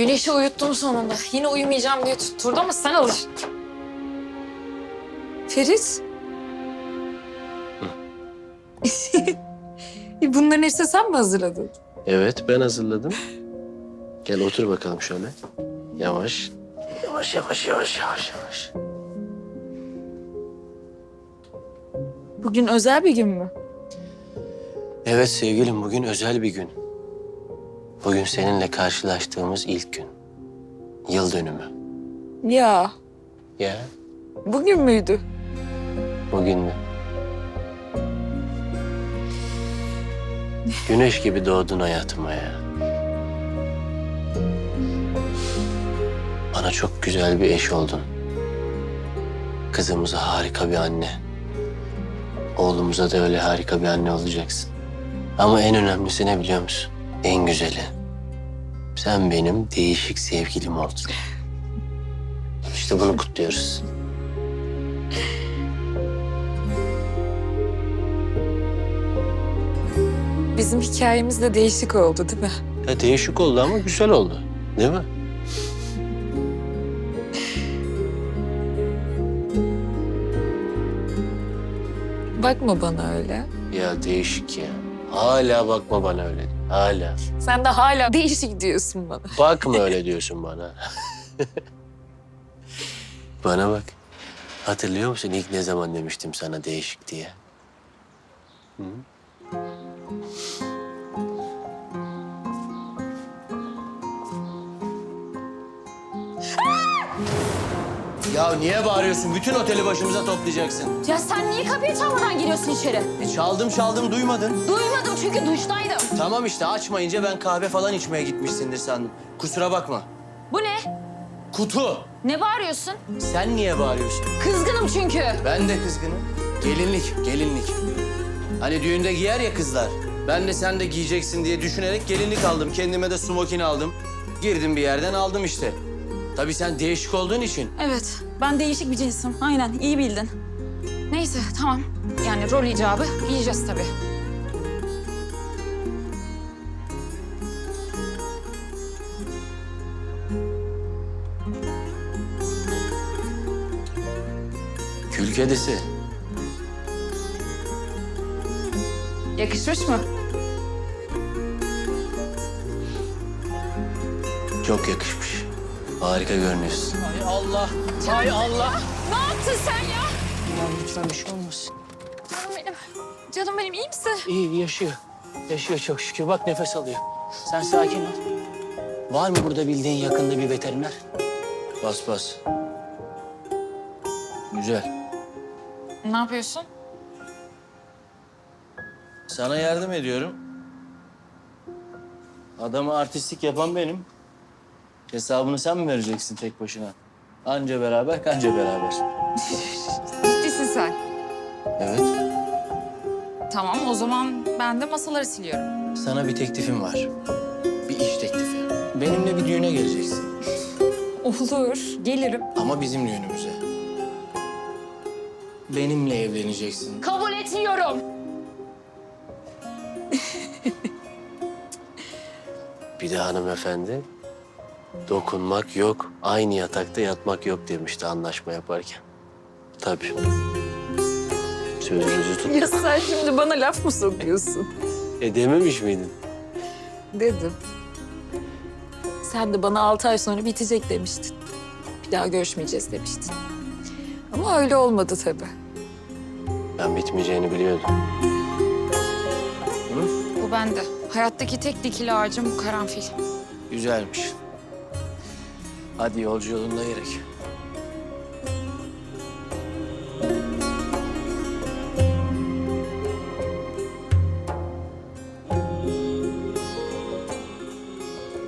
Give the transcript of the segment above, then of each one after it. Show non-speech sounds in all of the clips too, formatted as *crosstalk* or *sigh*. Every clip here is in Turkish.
Güneşi uyuttum sonunda. Yine uyumayacağım diye tutturdu ama sen alır. Ferit. *laughs* Bunların hepsini sen mi hazırladın? Evet ben hazırladım. Gel otur bakalım şöyle. Yavaş. Yavaş yavaş yavaş yavaş yavaş. Bugün özel bir gün mü? Evet sevgilim bugün özel bir gün. Bugün seninle karşılaştığımız ilk gün. Yıl dönümü. Ya Ya bugün müydü? bugün de. Güneş gibi doğdun hayatıma ya. Bana çok güzel bir eş oldun. Kızımıza harika bir anne. Oğlumuza da öyle harika bir anne olacaksın. Ama en önemlisi ne biliyor musun? En güzeli. Sen benim değişik sevgilim oldun. İşte bunu kutluyoruz. Bizim hikayemiz de değişik oldu değil mi? Ya değişik oldu ama güzel oldu. Değil mi? Bakma bana öyle. Ya değişik ya. Hala bakma bana öyle. Hala. Sen de hala değişik diyorsun bana. Bakma öyle *laughs* diyorsun bana. *laughs* bana bak. Hatırlıyor musun ilk ne zaman demiştim sana değişik diye? Hı? Ya niye bağırıyorsun? Bütün oteli başımıza toplayacaksın. Ya sen niye kapıyı çalmadan giriyorsun içeri? E çaldım çaldım duymadın. Duymadım çünkü duştaydım. Tamam işte açmayınca ben kahve falan içmeye gitmişsindir sandım. Kusura bakma. Bu ne? Kutu. Ne bağırıyorsun? Sen niye bağırıyorsun? Kızgınım çünkü. Ben de kızgınım. Gelinlik, gelinlik. Hani düğünde giyer ya kızlar. Ben de sen de giyeceksin diye düşünerek gelinlik aldım. Kendime de smokin aldım. Girdim bir yerden aldım işte. Tabii sen değişik olduğun için. Evet, ben değişik bir cinsim. Aynen, iyi bildin. Neyse, tamam. Yani rol icabı giyeceğiz tabii. Kül kedisi. Yakışmış mı? Çok yakışmış. Harika görünüyorsun. Hay Allah, hay Allah. Ne yaptın sen ya? Aman lütfen bir şey olmasın. Canım benim. Canım benim iyi misin? İyi yaşıyor. Yaşıyor çok şükür. Bak nefes alıyor. Sen sakin ol. Var mı burada bildiğin yakında bir veteriner? Bas bas. Güzel. Ne yapıyorsun? Sana yardım ediyorum. Adamı artistlik yapan benim. Hesabını sen mi vereceksin tek başına? Anca beraber, kanca beraber. Ciddisin sen. Evet. Tamam o zaman ben de masaları siliyorum. Sana bir teklifim var. Bir iş teklifi. Benimle bir düğüne geleceksin. Olur. Gelirim. Ama bizim düğünümüze. Benimle evleneceksin. Kabul etmiyorum. Bir de hanımefendi dokunmak yok, aynı yatakta yatmak yok demişti anlaşma yaparken. Tabii. Sözünüzü tut. Ya sen şimdi bana laf mı sokuyorsun? E dememiş miydin? Dedim. Sen de bana altı ay sonra bitecek demiştin. Bir daha görüşmeyeceğiz demiştin. Ama öyle olmadı tabii. Ben bitmeyeceğini biliyordum. Bu bende. Hayattaki tek dikili ağacım bu karanfil. Güzelmiş. Hadi yolcu yolunda gerek.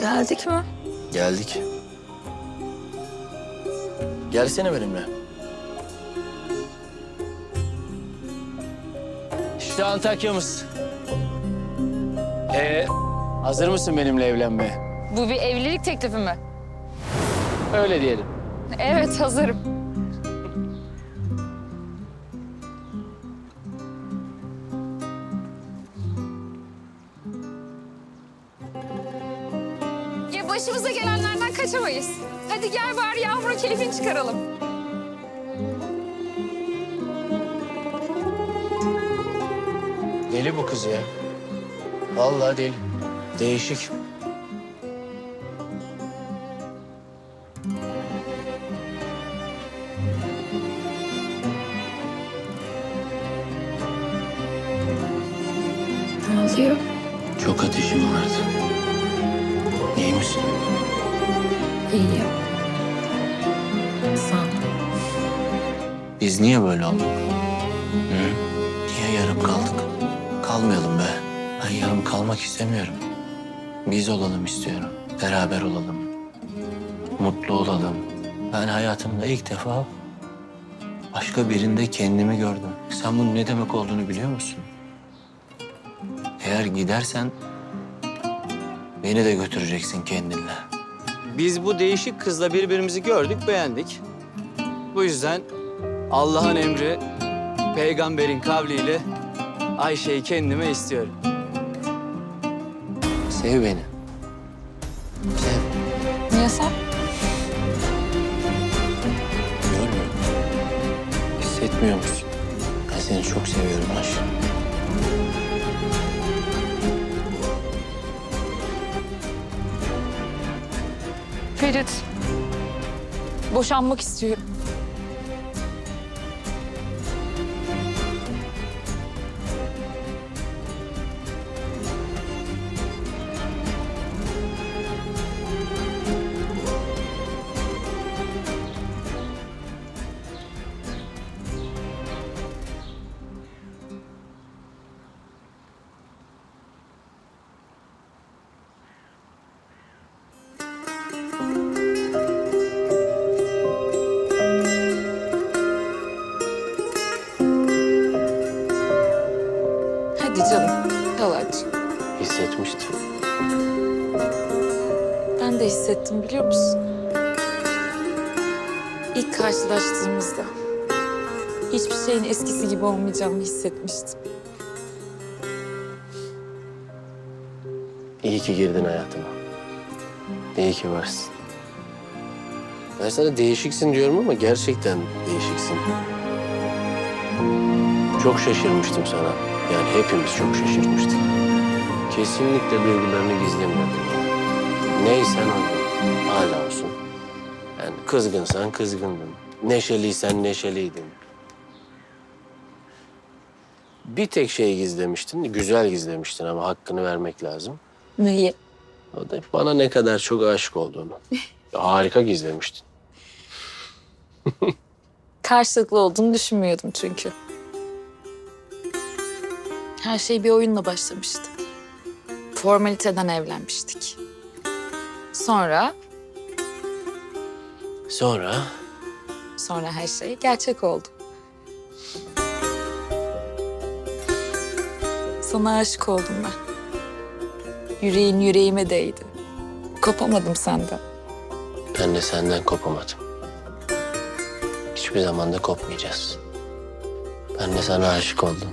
Geldik mi? Geldik. Gelsene benimle. İşte Antakya'mız. Ee, hazır mısın benimle evlenmeye? Bu bir evlilik teklifi mi? Öyle diyelim. Evet hazırım. Ya başımıza gelenlerden kaçamayız. Hadi gel bari Yağmur'un keyfini çıkaralım. Deli bu kız ya. Vallahi deli. Değişik. Ne oluyor? Çok ateşim vardı. İyi misin? İyiyim. Sağ ol. Biz niye böyle olduk? Hı? Niye yarım kaldık? Kalmayalım be. Ben yarım kalmak istemiyorum. Biz olalım istiyorum. Beraber olalım. Mutlu olalım. Ben hayatımda ilk defa başka birinde kendimi gördüm. Sen bunun ne demek olduğunu biliyor musun? Eğer gidersen beni de götüreceksin kendinle. Biz bu değişik kızla birbirimizi gördük, beğendik. Bu yüzden Allah'ın emri, peygamberin kavliyle Ayşe'yi kendime istiyorum. Sev beni. Sev. Niye sen? Görmüyor musun? Hissetmiyor musun? Ben seni çok seviyorum Ayşe. Ferit. Boşanmak istiyorum. De hissettim biliyor musun? İlk karşılaştığımızda hiçbir şeyin eskisi gibi olmayacağını hissetmiştim. İyi ki girdin hayatıma. İyi ki varsın. Ben sana değişiksin diyorum ama gerçekten değişiksin. Çok şaşırmıştım sana. Yani hepimiz çok şaşırmıştık. Kesinlikle duygularını gizlemiyordun. Neysen oydun. Hala olsun. Yani kızgınsan kızgındın. Neşeliysen neşeliydin. Bir tek şey gizlemiştin. Güzel gizlemiştin ama hakkını vermek lazım. Neyi? O da bana ne kadar çok aşık olduğunu. *laughs* Harika gizlemiştin. *laughs* Karşılıklı olduğunu düşünmüyordum çünkü. Her şey bir oyunla başlamıştı. Formaliteden evlenmiştik. Sonra, Sonra sonra her şey gerçek oldu. Sana aşık oldum ben. Yüreğin yüreğime değdi. Kopamadım senden. ben de senden kopamadım. Hiçbir zaman da kopmayacağız. Ben de sana aşık oldum.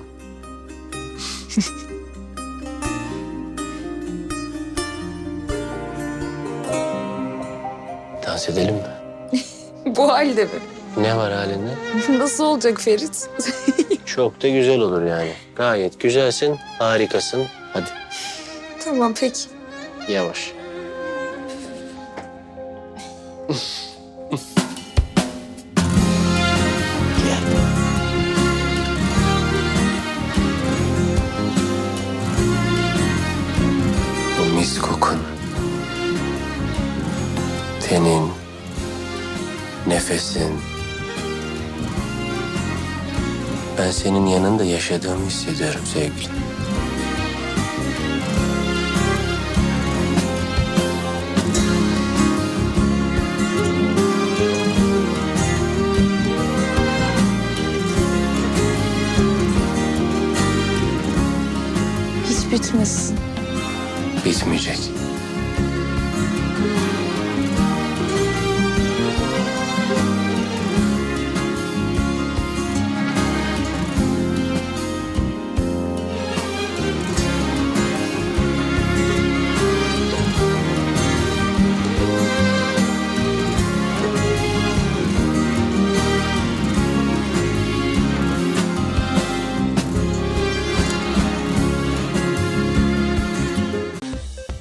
*laughs* Dans edelim mi? *laughs* Bu halde mi? Ne var halinde? *laughs* Nasıl olacak Ferit? *laughs* Çok da güzel olur yani. Gayet güzelsin, harikasın. Hadi tamam peki. yavaş. Bu mis kokun. Tenin, nefesin. Ben senin yanında yaşadığımı hissediyorum sevgilim. Hiç bitmesin. Bitmeyecek.